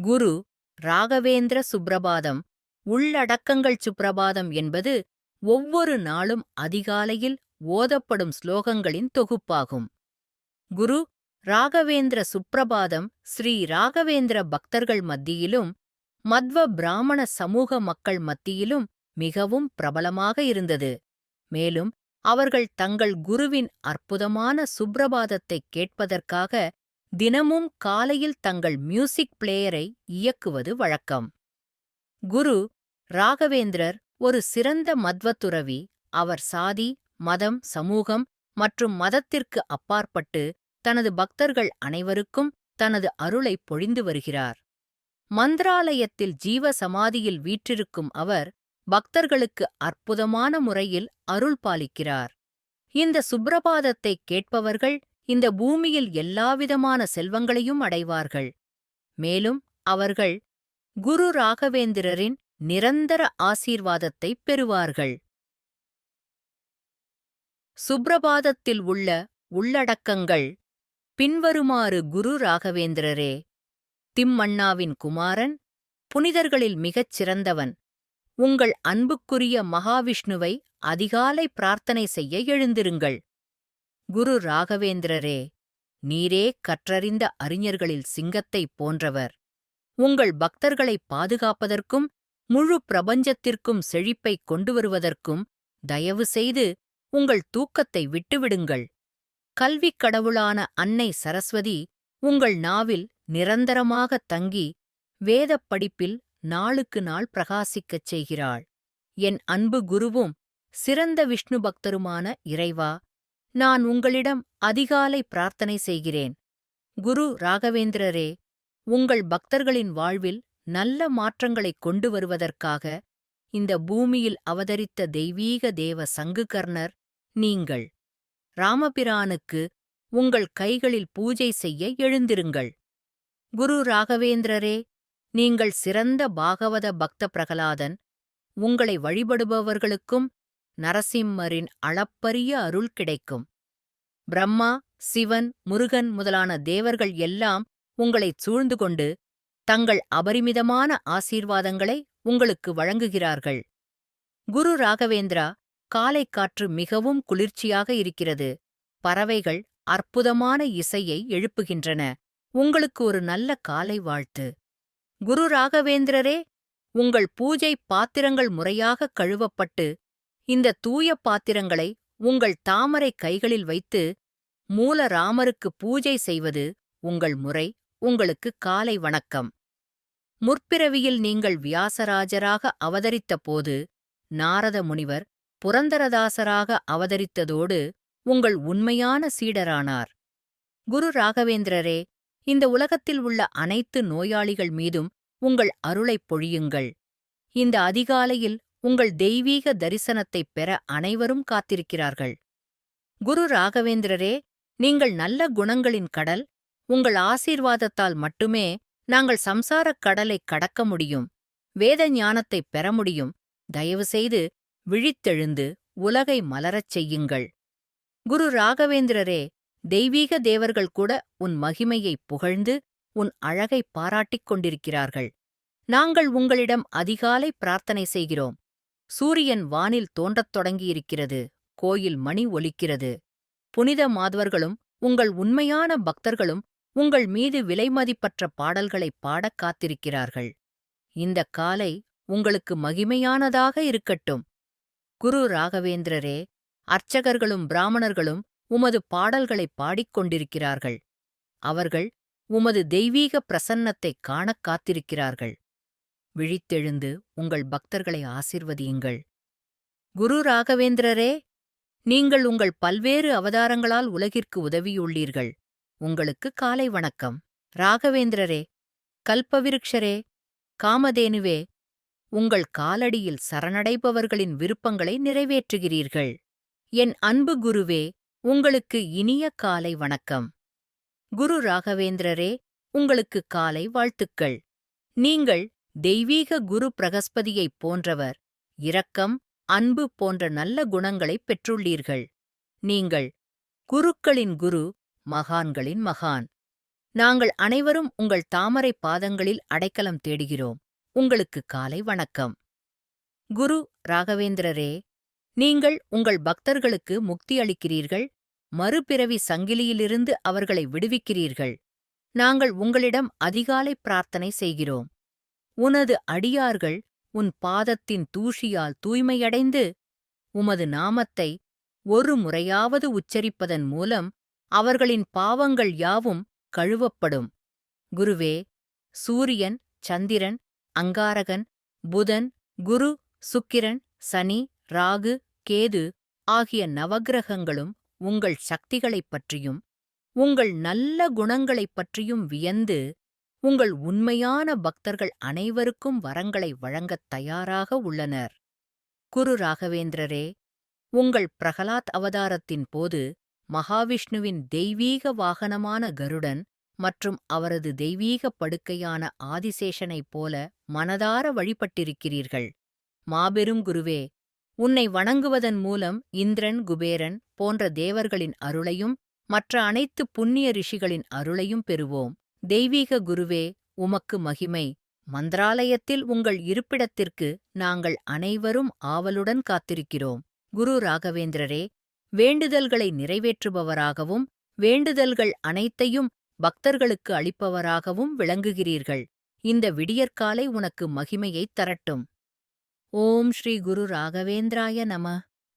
குரு ராகவேந்திர சுப்ரபாதம் உள்ளடக்கங்கள் சுப்ரபாதம் என்பது ஒவ்வொரு நாளும் அதிகாலையில் ஓதப்படும் ஸ்லோகங்களின் தொகுப்பாகும். குரு ராகவேந்திர சுப்ரபாதம் ஸ்ரீ ராகவேந்திர பக்தர்கள் மத்தியிலும் மத்வ பிராமண சமூக மக்கள் மத்தியிலும் மிகவும் பிரபலமாக இருந்தது. மேலும் அவர்கள் தங்கள் குருவின் அற்புதமான சுப்ரபாதத்தைக் கேட்பதற்காக தினமும் காலையில் தங்கள் மியூசிக் பிளேயரை இயக்குவது வழக்கம். குரு ராகவேந்திரர் ஒரு சிறந்த மத்வத்துறவி. அவர் சாதி மதம் சமூகம் மற்றும் மதத்திற்கு அப்பாற்பட்டு தனது பக்தர்கள் அனைவருக்கும் தனது அருளை பொழிந்து வருகிறார். மந்திராலயத்தில் ஜீவ சமாதியில் வீற்றிருக்கும் அவர் பக்தர்களுக்கு அற்புதமான முறையில் அருள் பாலிக்கிறார். இந்த சுப்ரபாதத்தை கேட்பவர்கள் இந்த பூமியில் எல்லாவிதமான செல்வங்களையும் அடைவார்கள். மேலும் அவர்கள் குரு ராகவேந்திரரின் நிரந்தர ஆசீர்வாதத்தை பெறுவார்கள். சுப்ரபாதத்தில் உள்ள உள்ளடக்கங்கள் பின்வருமாறு குரு ராகவேந்திரரே திம்மண்ணாவின் குமாரன் புனிதர்களில் மிகச் சிறந்தவன் உங்கள் அன்புக்குரிய மகாவிஷ்ணுவை அதிகாலை பிரார்த்தனை செய்ய எழுந்திருங்கள். குரு ராகவேந்திரரே நீரே கற்றறிந்த அறிஞர்களில் சிங்கத்தைப் போன்றவர். உங்கள் பக்தர்களைப் பாதுகாப்பதற்கும் முழு பிரபஞ்சத்திற்கும் செழிப்பைக் கொண்டு வருவதற்கும் தயவு செய்து உங்கள் தூக்கத்தை விட்டுவிடுங்கள். கல்விக் கடவுளான அன்னை சரஸ்வதி உங்கள் நாவில் நிரந்தரமாகத் தங்கி வேதப் படிப்பில் நாளுக்கு நாள் பிரகாசிக்கச் செய்கிறாள். என் அன்பு குருவும் சிறந்த விஷ்ணு பக்தருமான இறைவா நான் உங்களிடம் அதிகாலை பிரார்த்தனை செய்கிறேன். குரு ராகவேந்திரரே உங்கள் பக்தர்களின் வாழ்வில் நல்ல மாற்றங்களைக் கொண்டு வருவதற்காக இந்த பூமியில் அவதரித்த தெய்வீக தேவ சங்குகர்ணர் நீங்கள். ராமபிரானுக்கு உங்கள் கைகளில் பூஜை செய்ய எழுந்திருங்கள். குரு ராகவேந்திரரே நீங்கள் சிறந்த பாகவத பக்த பிரகலாதன் உங்களை வழிபடுபவர்களுக்கும் நரசிம்மரின் அளப்பரிய அருள் கிடைக்கும். பிரம்மா சிவன் முருகன் முதலான தேவர்கள் எல்லாம் உங்களைச் சூழ்ந்து கொண்டு தங்கள் அபரிமிதமான ஆசீர்வாதங்களை உங்களுக்கு வழங்குகிறார்கள். குரு ராகவேந்திரா காலை காற்று மிகவும் குளிர்ச்சியாக இருக்கிறது. பறவைகள் அற்புதமான இசையை எழுப்புகின்றன. உங்களுக்கு ஒரு நல்ல காலை வாழ்த்து. குரு ராகவேந்திரரே உங்கள் பூஜை பாத்திரங்கள் முறையாக கழுவப்பட்டு இந்த தூய பாத்திரங்களை உங்கள் தாமரை கைகளில் வைத்து மூலராமருக்கு பூஜை செய்வது உங்கள் முறை உங்களுக்கு காலை வணக்கம். முற்பிறவியில் நீங்கள் வியாசராஜராக அவதரித்தபோது நாரத முனிவர் புரந்தரதாசராக அவதரித்ததோடு உங்கள் உண்மையான சீடரானார். குரு ராகவேந்திரரே இந்த உலகத்தில் உள்ள அனைத்து நோயாளிகள் மீதும் உங்கள் அருளைப் பொழியுங்கள். இந்த அதிகாலையில் உங்கள் தெய்வீக தரிசனத்தைப் பெற அனைவரும் காத்திருக்கிறார்கள். குரு ராகவேந்திரரே நீங்கள் நல்ல குணங்களின் கடல். உங்கள் ஆசீர்வாதத்தால் மட்டுமே நாங்கள் சம்சாரக் கடலைக் கடக்க முடியும். வேத ஞானத்தைப் பெற முடியும். தயவுசெய்து விழித்தெழுந்து உலகை மலரச் செய்யுங்கள். குரு ராகவேந்திரரே தெய்வீக தேவர்கள் கூட உன் மகிமையைப் புகழ்ந்து உன் அழகைப் பாராட்டிக் கொண்டிருக்கிறார்கள். நாங்கள் உங்களிடம் அதிகாலை பிரார்த்தனை செய்கிறோம். சூரியன் வானில் தோன்றத் தொடங்கியிருக்கிறது கோயில் மணி ஒலிக்கிறது. புனித மாதவர்களும் உங்கள் உண்மையான பக்தர்களும் உங்கள் மீது விலைமதிப்பற்ற பாடல்களைப் பாடக் காத்திருக்கிறார்கள். இந்த காலை உங்களுக்கு மகிமையானதாக இருக்கட்டும். குரு ராகவேந்திரரே அர்ச்சகர்களும் பிராமணர்களும் உமது பாடல்களைப் பாடிக்கொண்டிருக்கிறார்கள் அவர்கள் உமது தெய்வீக பிரசன்னத்தைக் காணக் காத்திருக்கிறார்கள். விழித்தெழுந்து உங்கள் பக்தர்களை ஆசிர்வதியுங்கள். குரு ராகவேந்திரரே நீங்கள் உங்கள் பல்வேறு அவதாரங்களால் உலகிற்கு உதவியுள்ளீர்கள். உங்களுக்கு காலை வணக்கம். ராகவேந்திரரே கல்பவிருக்ஷரே காமதேனுவே உங்கள் காலடியில் சரணடைபவர்களின் விருப்பங்களை நிறைவேற்றுகிறீர்கள். என் அன்பு குருவே உங்களுக்கு இனிய காலை வணக்கம். குரு ராகவேந்திரரே உங்களுக்கு காலை வாழ்த்துக்கள். நீங்கள் தெய்வீக குரு பிரகஸ்பதியைப் போன்றவர் இரக்கம் அன்பு போன்ற நல்ல குணங்களைப் பெற்றுள்ளீர்கள். நீங்கள் குருக்களின் குரு மகான்களின் மகான். நாங்கள் அனைவரும் உங்கள் தாமரை பாதங்களில் அடைக்கலம் தேடுகிறோம். உங்களுக்கு காலை வணக்கம். குரு ராகவேந்திரரே நீங்கள் உங்கள் பக்தர்களுக்கு முக்தி அளிக்கிறீர்கள் மறுபிறவி சங்கிலியிலிருந்து அவர்களை விடுவிக்கிறீர்கள். நாங்கள் உங்களிடம் அதிகாலை பிரார்த்தனை செய்கிறோம். உனது அடியார்கள் உன் பாதத்தின் தூஷியால் தூய்மையடைந்து உமது நாமத்தை ஒரு முறையாவது உச்சரிப்பதன் மூலம் அவர்களின் பாவங்கள் யாவும் கழுவப்படும். குருவே சூரியன் சந்திரன் அங்காரகன் புதன் குரு சுக்கிரன் சனி ராகு கேது ஆகிய நவக்கிரகங்களும் உங்கள் சக்திகளைப் பற்றியும் உங்கள் நல்ல குணங்களைப் பற்றியும் வியந்து உங்கள் உண்மையான பக்தர்கள் அனைவருக்கும் வரங்களை வழங்கத் தயாராக உள்ளனர். குரு ராகவேந்திரரே உங்கள் பிரகலாத் அவதாரத்தின் போது மகாவிஷ்ணுவின் தெய்வீக வாகனமான கருடன் மற்றும் அவரது தெய்வீக படுக்கையான ஆதிசேஷனைப் போல மனதார வழிபட்டிருக்கிறீர்கள். மாபெரும் குருவே உன்னை வணங்குவதன் மூலம் இந்திரன் குபேரன் போன்ற தேவர்களின் அருளையும் மற்ற அனைத்து புண்ணிய ரிஷிகளின் அருளையும் பெறுவோம். தெய்வீக குருவே உமக்கு மகிமை. மந்திராலயத்தில் உங்கள் இருப்பிடத்திற்கு நாங்கள் அனைவரும் ஆவலுடன் காத்திருக்கிறோம். குரு ராகவேந்திரரே வேண்டுதல்களை நிறைவேற்றுபவராகவும் வேண்டுதல்கள் அனைத்தையும் பக்தர்களுக்கு அளிப்பவராகவும் விளங்குகிறீர்கள். இந்த விடியற்காலை உனக்கு மகிமையைத் தரட்டும். ஓம் ஸ்ரீ குரு ராகவேந்திராய நம.